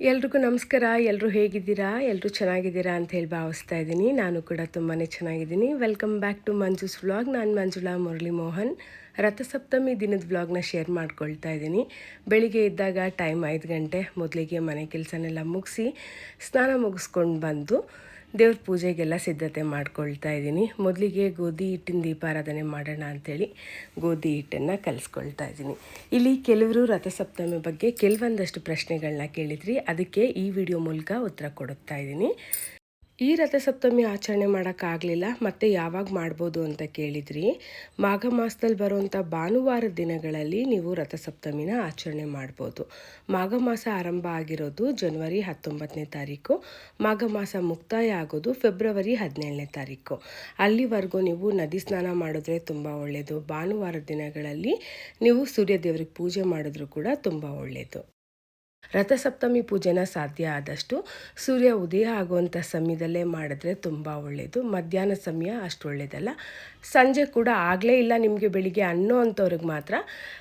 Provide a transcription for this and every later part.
ಎಲ್ರಿಗೂ ನಮಸ್ಕಾರ ಎಲ್ಲರೂ ಹೇಗಿದ್ದೀರಾ? ಎಲ್ಲರೂ ಚೆನ್ನಾಗಿದ್ದೀರಾ ಅಂತ ಹೇಳಿ ಭಾವಿಸ್ತಾ ಇದ್ದೀನಿ. ನಾನು ಕೂಡ ತುಂಬಾ ಚೆನ್ನಾಗಿದ್ದೀನಿ. Welcome back to Manju's vlog ನಾನು ಮಂಜುಳಾ ಮುರಳಿ ಮೋಹನ್ ರಥಸಪ್ತಮಿ ದಿನದ ವ್ಲಾಗ್ನ ಶೇರ್ ಮಾಡ್ಕೊಳ್ತಾ ಇದ್ದೀನಿ. ಬೆಳಿಗ್ಗೆ ಇದ್ದಾಗ ಟೈಮ್ ಐದು ಗಂಟೆ, ಮೊದಲಿಗೆ ಮನೆ ಕೆಲಸನೆಲ್ಲ ಮುಗಿಸಿ, ಸ್ನಾನ ಮುಗಿಸ್ಕೊಂಡು ಬಂದು ದೇವ್ರ ಪೂಜೆಗೆಲ್ಲ ಸಿದ್ಧತೆ ಮಾಡ್ಕೊಳ್ತಾ ಇದ್ದೀನಿ. ಮೊದಲಿಗೆ ಗೋಧಿ ಹಿಟ್ಟಿನ ದೀಪಾರಾಧನೆ ಮಾಡೋಣ ಅಂಥೇಳಿ ಗೋಧಿ ಹಿಟ್ಟನ್ನು ಕಲಿಸ್ಕೊಳ್ತಾ ಇದ್ದೀನಿ. ಇಲ್ಲಿ ಕೆಲವರು ರಥಸಪ್ತಮಿ ಬಗ್ಗೆ ಕೆಲವೊಂದಷ್ಟು ಪ್ರಶ್ನೆಗಳನ್ನ ಕೇಳಿದ್ರಿ. ಅದಕ್ಕೆ ಈ ವಿಡಿಯೋ ಮೂಲಕ ಉತ್ತರ ಕೊಡುತ್ತಾ ಇದ್ದೀನಿ. ಈ ರಥಸಪ್ತಮಿ ಆಚರಣೆ ಮಾಡೋಕ್ಕಾಗಲಿಲ್ಲ ಮತ್ತೆ ಯಾವಾಗ ಮಾಡ್ಬೋದು ಅಂತ ಕೇಳಿದ್ರಿ. ಮಾಘ ಮಾಸದಲ್ಲಿ ಬರುವಂಥ ಭಾನುವಾರದ ದಿನಗಳಲ್ಲಿ ನೀವು ರಥಸಪ್ತಮಿನ ಆಚರಣೆ ಮಾಡ್ಬೋದು. ಮಾಘ ಮಾಸ ಆರಂಭ ಆಗಿರೋದು ಜನವರಿ ಹತ್ತೊಂಬತ್ತನೇ ತಾರೀಕು, ಮಾಘ ಮಾಸ ಮುಕ್ತಾಯ ಆಗೋದು ಫೆಬ್ರವರಿ ಹದಿನೇಳನೇ ತಾರೀಕು. ಅಲ್ಲಿವರೆಗೂ ನೀವು ನದಿ ಸ್ನಾನ ಮಾಡಿದ್ರೆ ತುಂಬ ಒಳ್ಳೆಯದು ಭಾನುವಾರ ದಿನಗಳಲ್ಲಿ ನೀವು ಸೂರ್ಯ ದೇವ್ರಿಗೆ ಪೂಜೆ ಮಾಡಿದ್ರೂ ಕೂಡ ತುಂಬ ಒಳ್ಳೆಯದು ರಥಸಪ್ತಮಿ ಪೂಜೆನ ಸಾಧ್ಯ ಆದಷ್ಟು ಸೂರ್ಯ ಉದಯ ಆಗುವಂಥ ಸಮಯದಲ್ಲೇ ಮಾಡಿದ್ರೆ ತುಂಬ ಒಳ್ಳೆಯದು ಮಧ್ಯಾಹ್ನ ಸಮಯ ಅಷ್ಟು ಒಳ್ಳೆಯದಲ್ಲ ಸಂಜೆ ಕೂಡ ಆಗಲೇ ಇಲ್ಲ ನಿಮಗೆ ಬೆಳಿಗ್ಗೆ ಅನ್ನೋ ಅಂಥವ್ರಿಗೆ ಮಾತ್ರ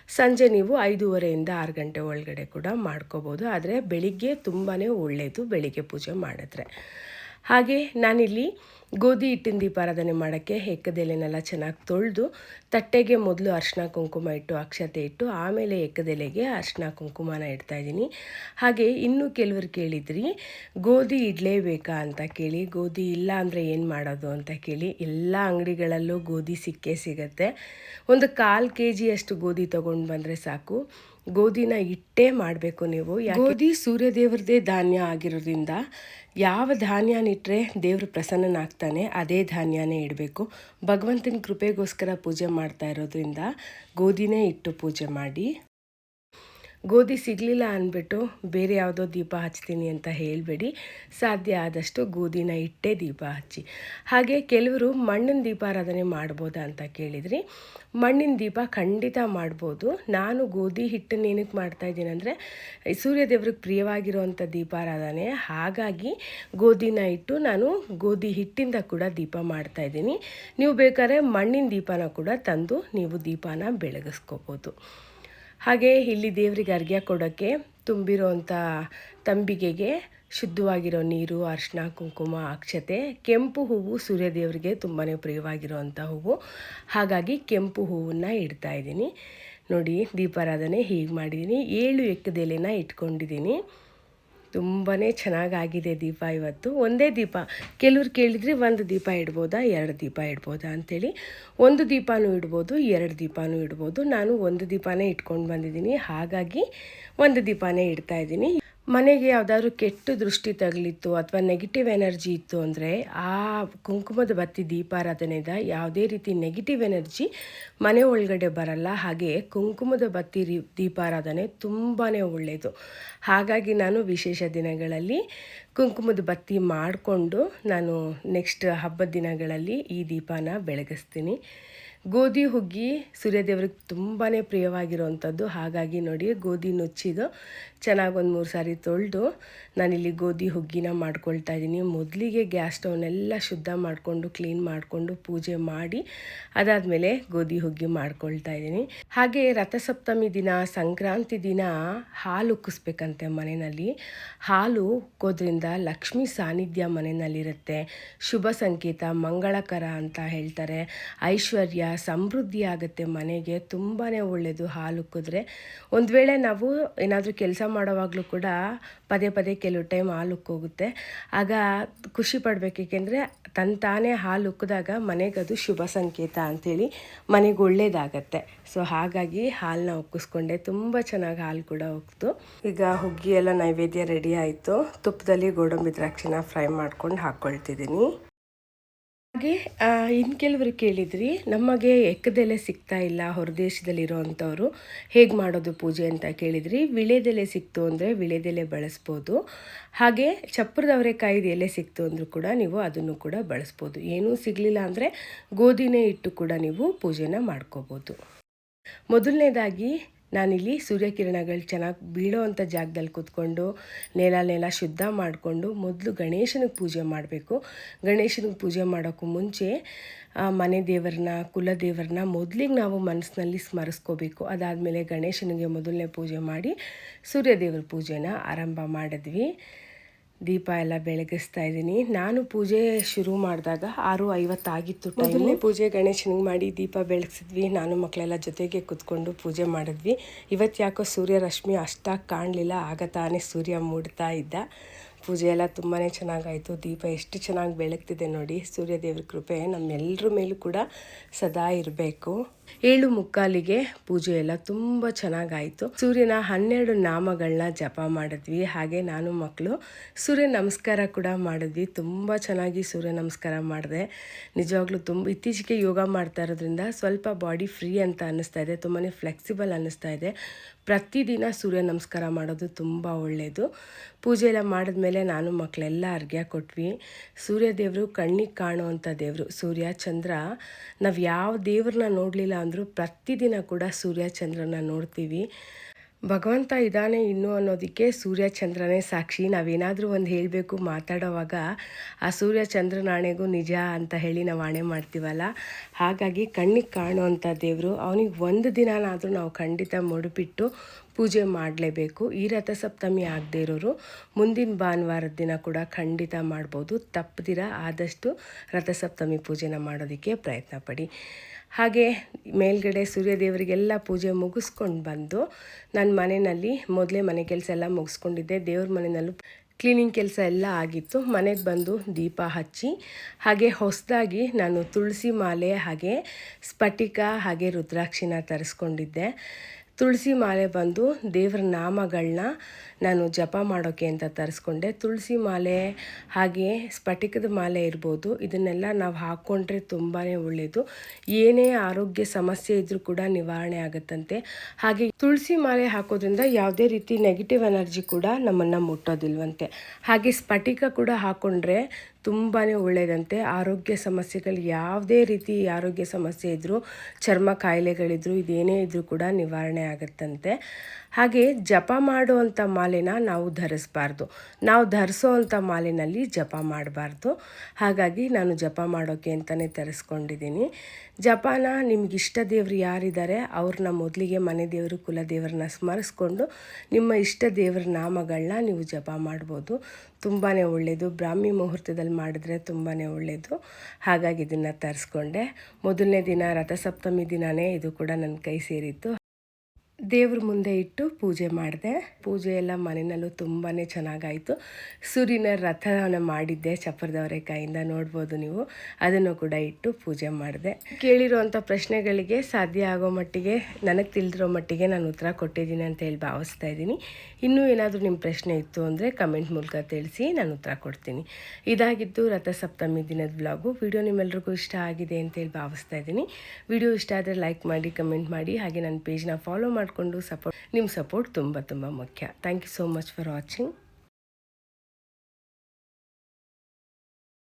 ಸಂಜೆ ನೀವು ಐದೂವರೆಯಿಂದ ಆರು ಗಂಟೆ ಒಳಗಡೆ ಕೂಡ ಮಾಡ್ಕೋಬೋದು. ಆದರೆ ಬೆಳಿಗ್ಗೆ ತುಂಬಾ ಒಳ್ಳೆಯದು ಬೆಳಿಗ್ಗೆ ಪೂಜೆ ಮಾಡಿದ್ರೆ. ಹಾಗೆ ನಾನಿಲ್ಲಿ ಗೋಧಿ ಹಿಟ್ಟಿನ ದೀಪಾರಾಧನೆ ಮಾಡೋಕ್ಕೆ ಎಕ್ಕದೆಲೆನೆಲ್ಲ ಚೆನ್ನಾಗಿ ತೊಳೆದು, ತಟ್ಟೆಗೆ ಮೊದಲು ಅರ್ಶಿನ ಕುಂಕುಮ ಇಟ್ಟು ಅಕ್ಷತೆ ಇಟ್ಟು, ಆಮೇಲೆ ಎಕ್ಕದೆಲೆಗೆ ಅರ್ಶಿನ ಕುಂಕುಮನ ಇಡ್ತಾಯಿದ್ದೀನಿ ಹಾಗೆ ಇನ್ನೂ ಕೆಲವರು ಕೇಳಿದ್ರಿ, ಗೋಧಿ ಇಡಲೇಬೇಕಾ ಅಂತ ಕೇಳಿ, ಗೋಧಿ ಇಲ್ಲ ಅಂದರೆ ಏನು ಮಾಡೋದು ಅಂತ ಕೇಳಿ, ಎಲ್ಲ ಅಂಗಡಿಗಳಲ್ಲೂ ಗೋಧಿ ಸಿಕ್ಕೇ ಸಿಗತ್ತೆ. ಒಂದು ಕಾಲು ಕೆ ಜಿಯಷ್ಟು ಗೋಧಿ ತೊಗೊಂಡು ಬಂದರೆ ಸಾಕು. ಗೋಧಿನ ಇಟ್ಟೇ ಮಾಡಬೇಕು ನೀವು. ಗೋಧಿ ಸೂರ್ಯದೇವರದೇ ಧಾನ್ಯ ಆಗಿರೋದ್ರಿಂದ ಯಾವ ಧಾನ್ಯನಿಟ್ಟರೆ ದೇವರು ಪ್ರಸನ್ನನಾಗ್ತಾನೆ, ಅದೇ ಧಾನ್ಯನೇ ಇಡಬೇಕು. ಭಗವಂತನ ಕೃಪೆಗೋಸ್ಕರ ಪೂಜೆ ಮಾಡ್ತಾ ಇರೋದ್ರಿಂದ ಗೋಧಿನೇ ಇಟ್ಟು ಪೂಜೆ ಮಾಡಿ. ಗೋಧಿ ಸಿಗಲಿಲ್ಲ ಅಂದ್ಬಿಟ್ಟು ಬೇರೆ ಯಾವುದೋ ದೀಪ ಹಚ್ತೀನಿ ಅಂತ ಹೇಳಬೇಡಿ. ಸಾಧ್ಯ ಆದಷ್ಟು ಗೋಧಿನ ಇಟ್ಟೇ ದೀಪ ಹಚ್ಚಿ. ಹಾಗೆ ಕೆಲವರು ಮಣ್ಣಿನ ದೀಪಾರಾಧನೆ ಮಾಡ್ಬೋದಾ ಅಂತ ಕೇಳಿದ್ರಿ. ಮಣ್ಣಿನ ದೀಪ ಖಂಡಿತ ಮಾಡ್ಬೋದು. ನಾನು ಗೋಧಿ ಹಿಟ್ಟನ್ನು ಏನಕ್ಕೆ ಮಾಡ್ತಾಯಿದ್ದೀನಿ ಅಂದರೆ ಸೂರ್ಯದೇವ್ರಿಗೆ ಪ್ರಿಯವಾಗಿರುವಂಥ ದೀಪಾರಾಧನೆ. ಹಾಗಾಗಿ ಗೋಧಿನ ಇಟ್ಟು ನಾನು ಗೋಧಿ ಹಿಟ್ಟಿಂದ ಕೂಡ ದೀಪ ಮಾಡ್ತಾಯಿದ್ದೀನಿ ನೀವು ಬೇಕಾದ್ರೆ ಮಣ್ಣಿನ ದೀಪನ ಕೂಡ ತಂದು ನೀವು ದೀಪನ ಬೆಳಗಿಸ್ಕೋಬೋದು. ಹಾಗೆ ಇಲ್ಲಿ ದೇವರಿಗೆ ಅರ್ಘ್ಯ ಕೊಡೋಕ್ಕೆ ತುಂಬಿರೋವಂಥ ತಂಬಿಗೆಗೆ ಶುದ್ಧವಾಗಿರೋ ನೀರು ಅರಿಶಿನ ಕುಂಕುಮ, ಅಕ್ಷತೆ, ಕೆಂಪು ಹೂವು ಸೂರ್ಯದೇವರಿಗೆ ತುಂಬಾ ಪ್ರಿಯವಾಗಿರುವಂಥ ಹೂವು. ಹಾಗಾಗಿ ಕೆಂಪು ಹೂವನ್ನು ಇಡ್ತಾ ಇದ್ದೀನಿ. ನೋಡಿ, ದೀಪಾರಾಧನೆ ಹೀಗೆ ಮಾಡಿದ್ದೀನಿ. ಏಳು ಎಕ್ಕದೆಲೆನ ಇಟ್ಕೊಂಡಿದ್ದೀನಿ. ತುಂಬಾ ಚೆನ್ನಾಗಾಗಿದೆ ದೀಪ ಇವತ್ತು. ಒಂದೇ ದೀಪ. ಕೆಲವ್ರು ಕೇಳಿದರೆ ಒಂದು ದೀಪ ಇಡ್ಬೋದಾ, ಎರಡು ದೀಪ ಇಡ್ಬೋದಾ ಅಂಥೇಳಿ ಒಂದು ದೀಪನೂ ಇಡ್ಬೋದು, ಎರಡು ದೀಪನೂ ಇಡ್ಬೋದು. ನಾನು ಒಂದು ದೀಪನೇ ಇಟ್ಕೊಂಡು ಬಂದಿದ್ದೀನಿ. ಹಾಗಾಗಿ ಒಂದು ದೀಪನೇ ಇಡ್ತಾ ಇದ್ದೀನಿ. ಮನೆಗೆ ಯಾವುದಾದ್ರೂ ಕೆಟ್ಟ ದೃಷ್ಟಿ ತಗಲಿತ್ತು ಅಥವಾ ನೆಗೆಟಿವ್ ಎನರ್ಜಿ ಇತ್ತು ಅಂದರೆ ಆ ಕುಂಕುಮದ ಬತ್ತಿ ದೀಪಾರಾಧನೆಯಿಂದ ಯಾವುದೇ ರೀತಿ ನೆಗೆಟಿವ್ ಎನರ್ಜಿ ಮನೆ ಒಳಗಡೆ ಬರಲ್ಲ. ಹಾಗೆ ಕುಂಕುಮದ ಬತ್ತಿ ದೀಪಾರಾಧನೆ ತುಂಬಾ ಒಳ್ಳೆಯದು ಹಾಗಾಗಿ ನಾನು ವಿಶೇಷ ದಿನಗಳಲ್ಲಿ ಕುಂಕುಮದ ಬತ್ತಿ ಮಾಡಿಕೊಂಡು ನಾನು ನೆಕ್ಸ್ಟ್ ಹಬ್ಬದ ದಿನಗಳಲ್ಲಿ ಈ ದೀಪನ ಬೆಳಗಿಸ್ತೀನಿ. ಗೋಧಿ ಹುಗ್ಗಿ ಸೂರ್ಯದೇವ್ರಿಗೆ ತುಂಬಾ ಪ್ರಿಯವಾಗಿರುವಂಥದ್ದು. ಹಾಗಾಗಿ ನೋಡಿ, ಗೋಧಿ ನುಚ್ಚಿದು ಚೆನ್ನಾಗಿ ಒಂದು ಮೂರು ಸಾರಿ ತೊಳೆದು ನಾನಿಲ್ಲಿ ಗೋಧಿ ಹುಗ್ಗಿನ ಮಾಡ್ಕೊಳ್ತಾ ಇದ್ದೀನಿ. ಮೊದಲಿಗೆ ಗ್ಯಾಸ್ ಸ್ಟವ್ನೆಲ್ಲ ಶುದ್ಧ ಮಾಡಿಕೊಂಡು, ಕ್ಲೀನ್ ಮಾಡಿಕೊಂಡು ಪೂಜೆ ಮಾಡಿ ಅದಾದಮೇಲೆ ಗೋಧಿ ಹುಗ್ಗಿ ಮಾಡ್ಕೊಳ್ತಾ ಇದ್ದೀನಿ. ಹಾಗೆ ರಥಸಪ್ತಮಿ ದಿನ, ಸಂಕ್ರಾಂತಿ ದಿನ ಹಾಲು ಉಕ್ಕಿಸ್ಬೇಕಂತೆ ಮನೆಯಲ್ಲಿ. ಹಾಲು ಉಕ್ಕೋದ್ರಿಂದ ಲಕ್ಷ್ಮಿ ಸಾನ್ನಿಧ್ಯ ಮನೆಯಲ್ಲಿರುತ್ತೆ. ಶುಭ ಸಂಕೇತ, ಮಂಗಳಕರ ಅಂತ ಹೇಳ್ತಾರೆ. ಐಶ್ವರ್ಯ ಸಮೃದ್ಧಿ ಆಗುತ್ತೆ ಮನೆಗೆ ತುಂಬಾ ಒಳ್ಳೆಯದು ಹಾಲು ಉಕ್ಕಿದ್ರೆ ಒಂದು ವೇಳೆ ನಾವು ಏನಾದರೂ ಕೆಲಸ ಮಾಡೋವಾಗಲೂ ಕೂಡ ಪದೇ ಪದೇ ಕೆಲವು ಟೈಮ್ ಹಾಲು ಉಕ್ಕೋಗುತ್ತೆ. ಆಗ ಖುಷಿ ಪಡಬೇಕು, ಏಕೆಂದರೆ ತನ್ನ ತಾನೇ ಹಾಲು ಉಕ್ಕಿದಾಗ ಅದು ಶುಭ ಸಂಕೇತ ಅಂಥೇಳಿ ಮನೆಗೆ ಒಳ್ಳೇದಾಗತ್ತೆ. ಸೊ ಹಾಗಾಗಿ ಹಾಲನ್ನ ಉಕ್ಕಿಸ್ಕೊಂಡೆ, ತುಂಬ ಚೆನ್ನಾಗಿ ಹಾಲು ಕೂಡ ಉಕ್ತು ಈಗ ಹುಗ್ಗಿ ಎಲ್ಲ ನೈವೇದ್ಯ ರೆಡಿ ಆಯಿತು. ತುಪ್ಪದಲ್ಲಿ ಗೋಡಂಬಿ ದ್ರಾಕ್ಷಿನ ಫ್ರೈ ಮಾಡ್ಕೊಂಡು ಹಾಕ್ಕೊಳ್ತಿದ್ದೀನಿ ಹಾಗೆ ಇನ್ನು ಕೆಲವರು ಕೇಳಿದ್ರಿ, ನಮಗೆ ಎಕ್ಕದೆಲೆ ಸಿಗ್ತಾ ಇಲ್ಲ ಹೊರದೇಶದಲ್ಲಿ ಇರೋವಂಥವ್ರು ಹೇಗೆ ಮಾಡೋದು ಪೂಜೆ ಅಂತ ಕೇಳಿದ್ರಿ. ವಿಳೆದೆಲೆ ಸಿಕ್ತು ಅಂದರೆ ವಿಳೆದೆಲೆ ಬಳಸ್ಬೋದು. ಹಾಗೆ ಚಪ್ಪರದ ಅವರೆಕಾಯಿದು ಎಲೆ ಸಿಕ್ತು ಅಂದರೂ ಕೂಡ ನೀವು ಅದನ್ನು ಕೂಡ ಬಳಸ್ಬೋದು. ಏನೂ ಸಿಗಲಿಲ್ಲ ಅಂದರೆ ಗೋಧಿನೇ ಇಟ್ಟು ಕೂಡ ನೀವು ಪೂಜೆನ ಮಾಡ್ಕೋಬೋದು. ಮೊದಲನೇದಾಗಿ ನಾನಿಲ್ಲಿ ಸೂರ್ಯಕಿರಣಗಳು ಚೆನ್ನಾಗಿ ಬೀಳೋ ಅಂಥ ಜಾಗದಲ್ಲಿ ಕೂತ್ಕೊಂಡು ನೆಲ ನೆಲ ಶುದ್ಧ ಮಾಡಿಕೊಂಡು ಮೊದಲು ಗಣೇಶನಿಗೆ ಪೂಜೆ ಮಾಡಬೇಕು. ಗಣೇಶನಿಗೆ ಪೂಜೆ ಮಾಡೋಕ್ಕೂ ಮುಂಚೆ ಮನೆ ದೇವರನ್ನ ಕುಲದೇವರನ್ನ ಮೊದಲಿಗೆ ನಾವು ಮನಸ್ಸಿನಲ್ಲಿ ಸ್ಮರಿಸ್ಕೋಬೇಕು. ಅದಾದಮೇಲೆ ಗಣೇಶನಿಗೆ ಮೊದಲನೇ ಪೂಜೆ ಮಾಡಿ ಸೂರ್ಯದೇವರ ಪೂಜೆನ ಆರಂಭ ಮಾಡಿದ್ವಿ. ದೀಪ ಎಲ್ಲ ಬೆಳಗಿಸ್ತಾ ಇದ್ದೀನಿ. ನಾನು ಪೂಜೆ ಶುರು ಮಾಡಿದಾಗ ಆರು ಐವತ್ತಾಗಿತ್ತು ಟೈಮಲ್ಲಿ ಪೂಜೆ ಗಣೇಶನಿಗೆ ಮಾಡಿ ದೀಪ ಬೆಳಗಿಸಿದ್ವಿ. ನಾನು ಮಕ್ಕಳೆಲ್ಲ ಜೊತೆಗೆ ಕುತ್ಕೊಂಡು ಪೂಜೆ ಮಾಡಿದ್ವಿ. ಇವತ್ತು ಯಾಕೋ ಸೂರ್ಯ ರಶ್ಮಿ ಅಷ್ಟಾಗಿ ಕಾಣಲಿಲ್ಲ. ಆಗ ತಾನೇ ಸೂರ್ಯ ಮೂಡ್ತಾ ಇದ್ದ. ಪೂಜೆ ಎಲ್ಲ ತುಂಬಾ ಚೆನ್ನಾಗಾಯಿತು. ದೀಪ ಎಷ್ಟು ಚೆನ್ನಾಗಿ ಬೆಳಗ್ತಿದೆ ನೋಡಿ. ಸೂರ್ಯದೇವ್ರ ಕೃಪೆ ನಮ್ಮೆಲ್ಲರ ಮೇಲೂ ಕೂಡ ಸದಾ ಇರಬೇಕು. ಏಳು ಮುಕ್ಕಾಲಿಗೆ ಪೂಜೆ ಎಲ್ಲ ತುಂಬ ಚೆನ್ನಾಗಾಯಿತು. ಸೂರ್ಯನ ಹನ್ನೆರಡು ನಾಮಗಳನ್ನ ಜಪ ಮಾಡಿದ್ವಿ. ಹಾಗೆ ನಾನು ಮಕ್ಕಳು ಸೂರ್ಯ ನಮಸ್ಕಾರ ಕೂಡ ಮಾಡಿದ್ವಿ. ತುಂಬ ಚೆನ್ನಾಗಿ ಸೂರ್ಯ ನಮಸ್ಕಾರ ಮಾಡಿದೆ. ನಿಜವಾಗ್ಲೂ ತುಂಬ ಇತ್ತೀಚೆಗೆ ಯೋಗ ಮಾಡ್ತಾ ಇರೋದ್ರಿಂದ ಸ್ವಲ್ಪ ಬಾಡಿ ಫ್ರೀ ಅಂತ ಅನ್ನಿಸ್ತಾ ಇದೆ. ತುಂಬಾ ಫ್ಲೆಕ್ಸಿಬಲ್ ಅನ್ನಿಸ್ತಾ ಇದೆ. ಪ್ರತಿದಿನ ಸೂರ್ಯ ನಮಸ್ಕಾರ ಮಾಡೋದು ತುಂಬ ಒಳ್ಳೆಯದು ಪೂಜೆ ಎಲ್ಲ ಮಾಡಿದ್ಮೇಲೆ ನಾನು ಮಕ್ಕಳೆಲ್ಲ ಅರ್ಘ್ಯ ಕೊಟ್ವಿ. ಸೂರ್ಯ ದೇವರು ಕಣ್ಣಿಗೆ ಕಾಣುವಂಥ ದೇವರು ಸೂರ್ಯ, ಚಂದ್ರ ನಾವು ಯಾವ ದೇವ್ರನ್ನ ನೋಡಲಿಲ್ಲ ಅಂದರೂ ಪ್ರತಿದಿನ ಕೂಡ ಸೂರ್ಯ ಚಂದ್ರನ ನೋಡ್ತೀವಿ. ಭಗವಂತ ಇದ್ದಾನೆ ಇನ್ನು ಅನ್ನೋದಕ್ಕೆ ಸೂರ್ಯ ಚಂದ್ರನೇ ಸಾಕ್ಷಿ. ನಾವೇನಾದರೂ ಒಂದು ಹೇಳಬೇಕು ಮಾತಾಡೋವಾಗ ಆ ಸೂರ್ಯ ಚಂದ್ರನಾಣೆಗೂ ನಿಜ ಅಂತ ಹೇಳಿ ನಾವು ಆಣೆ ಮಾಡ್ತೀವಲ್ಲ. ಹಾಗಾಗಿ ಕಣ್ಣಿಗೆ ಕಾಣುವಂಥ ದೇವರು. ಅವನಿಗೆ ಒಂದು ದಿನನಾದರೂ ನಾವು ಖಂಡಿತ ಮುಡುಪಿಟ್ಟು ಪೂಜೆ ಮಾಡಲೇಬೇಕು. ಈ ರಥಸಪ್ತಮಿ ಆಗದೇ ಇರೋರು ಮುಂದಿನ ಭಾನುವಾರದ ದಿನ ಕೂಡ ಖಂಡಿತ ಮಾಡ್ಬೋದು. ತಪ್ಪದಿರ ಆದಷ್ಟು ರಥಸಪ್ತಮಿ ಪೂಜೆನ ಮಾಡೋದಕ್ಕೆ ಪ್ರಯತ್ನ ಪಡಿ. ಹಾಗೆ ಮೇಲ್ಗಡೆ ಸೂರ್ಯದೇವರಿಗೆಲ್ಲ ಪೂಜೆ ಮುಗಿಸ್ಕೊಂಡು ಬಂದು ನನ್ನ ಮನೆಯಲ್ಲಿ ಮೊದಲೇ ಮನೆ ಕೆಲಸ ಎಲ್ಲ ಮುಗಿಸ್ಕೊಂಡಿದ್ದೆ. ದೇವ್ರ ಮನೆಯಲ್ಲೂ ಕ್ಲೀನಿಂಗ್ ಕೆಲಸ ಎಲ್ಲ ಆಗಿತ್ತು. ಮನೆಗೆ ಬಂದು ದೀಪ ಹಚ್ಚಿ, ಹಾಗೆ ಹೊಸದಾಗಿ ನಾನು ತುಳಸಿ ಮಾಲೆ ಹಾಗೆ ಸ್ಫಟಿಕ ಹಾಗೆ ರುದ್ರಾಕ್ಷಿನ ತರಿಸ್ಕೊಂಡಿದ್ದೆ. ತುಳಸಿ ಮಾಲೆ ಬಂದು ದೇವರ ನಾಮಗಳನ್ನ ನಾನು ಜಪ ಮಾಡೋಕ್ಕೆ ಅಂತ ತರಿಸ್ಕೊಂಡೆ. ತುಳಸಿ ಮಾಲೆ, ಹಾಗೆ ಸ್ಫಟಿಕದ ಮಾಲೆ ಇರ್ಬೋದು. ಇದನ್ನೆಲ್ಲ ನಾವು ಹಾಕ್ಕೊಂಡ್ರೆ ತುಂಬಾ ಒಳ್ಳೆಯದು ಏನೇ ಆರೋಗ್ಯ ಸಮಸ್ಯೆ ಇದ್ದರೂ ಕೂಡ ನಿವಾರಣೆ ಆಗುತ್ತಂತೆ. ಹಾಗೆ ತುಳಸಿ ಮಾಲೆ ಹಾಕೋದ್ರಿಂದ ಯಾವುದೇ ರೀತಿ ನೆಗೆಟಿವ್ ಎನರ್ಜಿ ಕೂಡ ನಮ್ಮನ್ನು ಮುಟ್ಟೋದಿಲ್ವಂತೆ. ಹಾಗೆ ಸ್ಫಟಿಕ ಕೂಡ ಹಾಕ್ಕೊಂಡ್ರೆ ತುಂಬಾ ಒಳ್ಳೆಯದಂತೆ ಆರೋಗ್ಯ ಸಮಸ್ಯೆಗಳು ಯಾವುದೇ ರೀತಿ ಆರೋಗ್ಯ ಸಮಸ್ಯೆ ಇದ್ದರೂ ಚರ್ಮ ಕಾಯಿಲೆಗಳಿದ್ರು, ಇದೇನೇ ಇದ್ದರೂ ಕೂಡ ನಿವಾರಣೆ ಆಗುತ್ತಂತೆ. ಹಾಗೆ ಜಪ ಮಾಡುವಂಥ ಮಾಲೆನ ನಾವು ಧರಿಸ್ಬಾರ್ದು. ನಾವು ಧರಿಸೋ ಅಂಥ ಮಾಲೆನಲ್ಲಿ ಜಪ ಮಾಡಬಾರ್ದು. ಹಾಗಾಗಿ ನಾನು ಜಪ ಮಾಡೋಕೆ ಅಂತಲೇ ತರಿಸ್ಕೊಂಡಿದ್ದೀನಿ. ಜಪಾನ ನಿಮ್ಗಿಷ್ಟ ದೇವರು ಯಾರಿದ್ದಾರೆ, ಅವ್ರನ್ನ ಮೊದಲಿಗೆ ಮನೆ ದೇವರು ಕುಲದೇವ್ರನ್ನ ಸ್ಮರಿಸ್ಕೊಂಡು ನಿಮ್ಮ ಇಷ್ಟ ದೇವರ ನಾಮಗಳನ್ನ ನೀವು ಜಪ ಮಾಡ್ಬೋದು. ತುಂಬಾ ಒಳ್ಳೆಯದು ಬ್ರಾಹ್ಮಿ ಮುಹೂರ್ತದಲ್ಲಿ ಮಾಡಿದ್ರೆ ತುಂಬಾ ಒಳ್ಳೆಯದು ಹಾಗಾಗಿ ಇದನ್ನು ತರಿಸ್ಕೊಂಡೆ. ಮೊದಲನೇ ದಿನ ರಥಸಪ್ತಮಿ ದಿನವೇ ಇದು ಕೂಡ ನನ್ನ ಕೈ ಸೇರಿತ್ತು. ದೇವ್ರ ಮುಂದೆ ಇಟ್ಟು ಪೂಜೆ ಮಾಡಿದೆ. ಪೂಜೆ ಎಲ್ಲ ಮನೆಯಲ್ಲೂ ತುಂಬಾ ಚೆನ್ನಾಗಾಯಿತು. ಸೂರ್ಯನ ರಥನ ಮಾಡಿದ್ದೆ ಚಪ್ಪರದವರೆಕಾಯಿಂದ ನೋಡ್ಬೋದು ನೀವು. ಅದನ್ನು ಕೂಡ ಇಟ್ಟು ಪೂಜೆ ಮಾಡಿದೆ. ಕೇಳಿರುವಂಥ ಪ್ರಶ್ನೆಗಳಿಗೆ ಸಾಧ್ಯ ಆಗೋ ಮಟ್ಟಿಗೆ, ನನಗೆ ತಿಳಿದಿರೋ ಮಟ್ಟಿಗೆ ನಾನು ಉತ್ತರ ಕೊಟ್ಟಿದ್ದೀನಿ ಅಂತ ಹೇಳಿ ಭಾವಿಸ್ತಾ ಇದ್ದೀನಿ. ಇನ್ನೂ ಏನಾದರೂ ನಿಮ್ಮ ಪ್ರಶ್ನೆ ಇತ್ತು ಅಂದರೆ ಕಮೆಂಟ್ ಮೂಲಕ ತಿಳಿಸಿ, ನಾನು ಉತ್ತರ ಕೊಡ್ತೀನಿ. ಇದಾಗಿದ್ದು ರಥಸಪ್ತಮಿ ದಿನದ ಬ್ಲಾಗು ವಿಡಿಯೋ ನಿಮ್ಮೆಲ್ರಿಗೂ ಇಷ್ಟ ಆಗಿದೆ ಅಂತೇಳಿ ಭಾವಿಸ್ತಾ ಇದ್ದೀನಿ. ವಿಡಿಯೋ ಇಷ್ಟ ಆದರೆ ಲೈಕ್ ಮಾಡಿ, ಕಮೆಂಟ್ ಮಾಡಿ. ಹಾಗೆ ನನ್ನ ಪೇಜ್ನ ಫಾಲೋ ಮಾಡಿಕೊಂಡು ಸಪೋರ್ಟ್ ನಿಮ್ಮ ಸಪೋರ್ಟ್ ತುಂಬ ತುಂಬ ಮುಖ್ಯ. Thank you so much for watching